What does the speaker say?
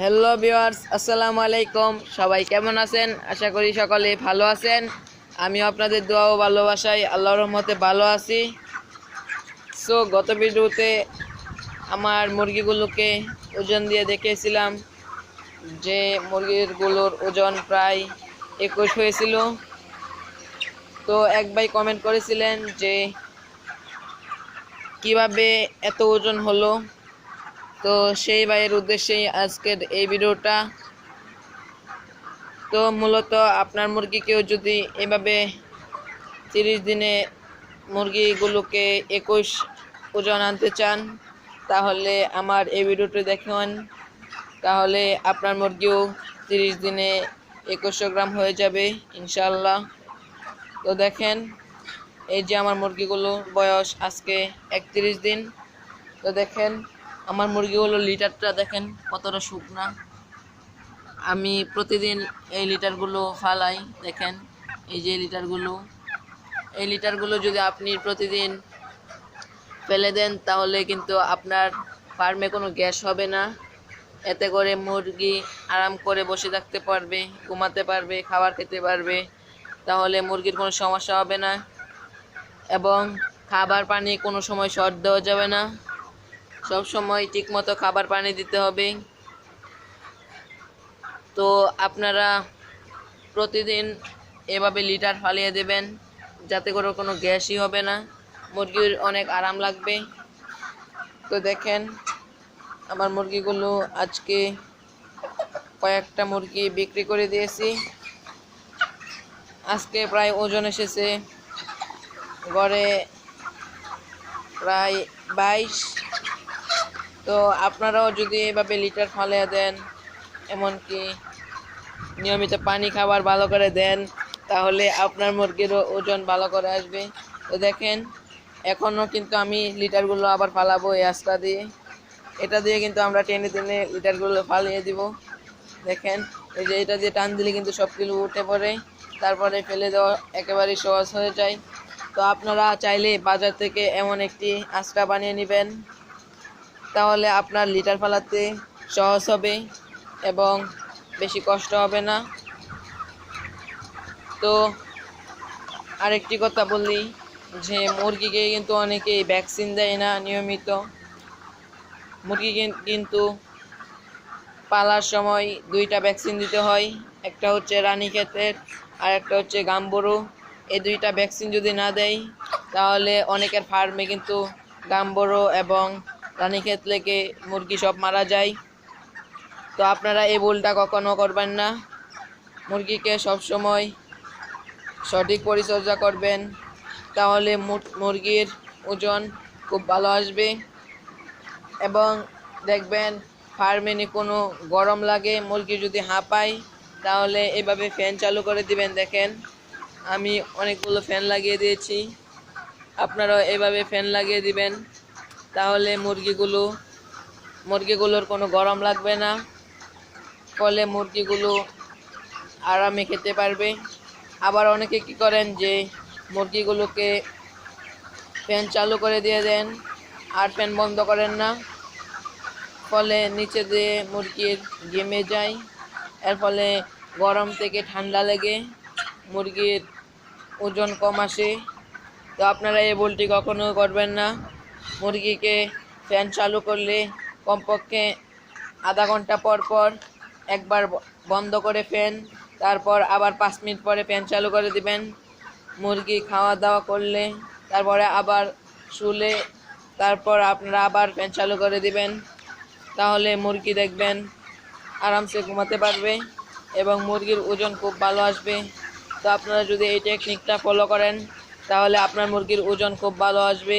Hello viewers আসসালামু আলাইকুম সবাই কেমন আছেন? আশা করি সকলে ভালো আছেন। আমি আপনাদের দোয়া ও ভালোবাসায় আল্লাহর রহমতে ভালো আছি। সো গত ভিডিওতে আমার মুরগিগুলোকে ওজন দিয়ে দেখেছিলাম যে মুরগিগুলোর ওজন প্রায় একুশ হয়েছিল। তো এক ভাই কমেন্ট করেছিলেন যে কীভাবে এত ওজন হলো? তো সেই ভাইয়ের উদ্দেশ্যেই আজকের এই ভিডিওটা। তো মূলত আপনার মুরগিকেও যদি এভাবে তিরিশ দিনে মুরগিগুলোকে একুশ ওজন আনতে চান, তাহলে আমার এই ভিডিওটি দেখুন তাহলে আপনার মুরগিও তিরিশ দিনে একুশশো গ্রাম হয়ে যাবে ইনশাল্লাহ তো দেখেন, এই যে আমার মুরগিগুলো বয়স আজকে একত্রিশ দিন। তো দেখেন আমার মুরগিগুলো লিটারটা দেখেন কতটা শুকনা। আমি প্রতিদিন এই লিটারগুলো ফালাই, দেখেন, এই যে লিটারগুলো। এই লিটারগুলো যদি আপনি প্রতিদিন ফেলে দেন, তাহলে কিন্তু আপনার ফার্মে কোনো গ্যাস হবে না। এতে করে মুরগি আরাম করে বসে থাকতে পারবে, ঘুমাতে পারবে, খাবার খেতে পারবে। তাহলে মুরগির কোনো সমস্যা হবে না এবং খাবার পানি কোনো সময় শর্ট দেওয়া যাবে না। সব সময় ঠিকমতো খাবার পানি দিতে হবে। তো আপনারা প্রতিদিন এভাবে লিটার ফালিয়ে দেবেন, যাতে করে কোনো গ্যাসই হবে না। মুরগির অনেক আরাম লাগবে। তো দেখেন, আমার মুরগিগুলো আজকে কয়েকটা মুরগি বিক্রি করে দিয়েছি। আজকে প্রায় ওজন এসেছে গড়ে প্রায় বাইশ তো আপনারাও যদি এভাবে লিটার ফালিয়ে দেন, এমনকি নিয়মিত পানি খাবার ভালো করে দেন, তাহলে আপনার মুরগিরও ওজন ভালো করে আসবে। তো দেখেন এখনও কিন্তু আমি লিটারগুলো আবার ফালাবো এই আঁচটা দিয়ে। এটা দিয়ে কিন্তু আমরা টেনে টেনে লিটারগুলো ফালিয়ে দিব। দেখেন, এই যে এটা দিয়ে টান দিলে কিন্তু সবগুলো উঠে পড়ে। তারপরে ফেলে দেওয়া একেবারেই সহজ হয়ে যায়। তো আপনারা চাইলে বাজার থেকে এমন একটি আঁচটা বানিয়ে নেবেন। তাহলে আপনার লিটার ফালাতে সহজ হবে এবং বেশি কষ্ট হবে না। তো আরেকটি কথা বলি যে মুরগিকে কিন্তু অনেকেই ভ্যাকসিন দেয় না নিয়মিত। মুরগি কিন্তু পালার সময় দুইটা ভ্যাকসিন দিতে হয়, একটা হচ্ছে রানীক্ষেতের আর একটা হচ্ছে গাম্বুরু। এই দুইটা ভ্যাকসিন যদি না দেয়, তাহলে অনেকের ফার্মে কিন্তু গাম্বুরু এবং রানীক্ষেত লেগে মুরগি সব মারা যায়। তো আপনারা এই ভুলটা কখনো করবেন না। মুরগিকে সবসময় সঠিক পরিচর্যা করবেন। তাহলে মুরগির ওজন খুব ভালো আসবে। এবং দেখবেন ফার্মে কোনো গরম লাগে, মুরগি যদি হাঁপায় তাহলে এভাবে ফ্যান চালু করে দিবেন। দেখেন, আমি অনেকগুলো ফ্যান লাগিয়ে দিয়েছি। আপনারাও এভাবে ফ্যান লাগিয়ে দিবেন। তাহলে মুরগিগুলো, মুরগিগুলোর কোনো গরম লাগবে না। ফলে মুরগিগুলো আরামে খেতে পারবে। আবার অনেকে কি করেন যে মুরগিগুলোকে ফ্যান চালু করে দিয়ে দেন আর ফ্যান বন্ধ করেন না। ফলে নিচে দিয়ে মুরগির গেমে যায়। এর ফলে গরম থেকে ঠান্ডা লেগে মুরগির ওজন কম আসে। তো আপনারা এই বলটি কখনো করবেন না। মুরগিকে ফ্যান চালু করলে কমপক্ষে আধা ঘণ্টা পর পর একবার বন্ধ করে ফ্যান, তারপর আবার পাঁচ মিনিট পরে ফ্যান চালু করে দিবেন। মুরগি খাওয়া দাওয়া করলে, তারপরে আবার শুলে, তারপর আপনারা আবার ফ্যান চালু করে দিবেন। তাহলে মুরগি দেখবেন আরামসে ঘুমাতে পারবে এবং মুরগির ওজন খুব ভালো আসবে। তো আপনারা যদি এই টেকনিকটা ফলো করেন, তাহলে আপনার মুরগির ওজন খুব ভালো আসবে।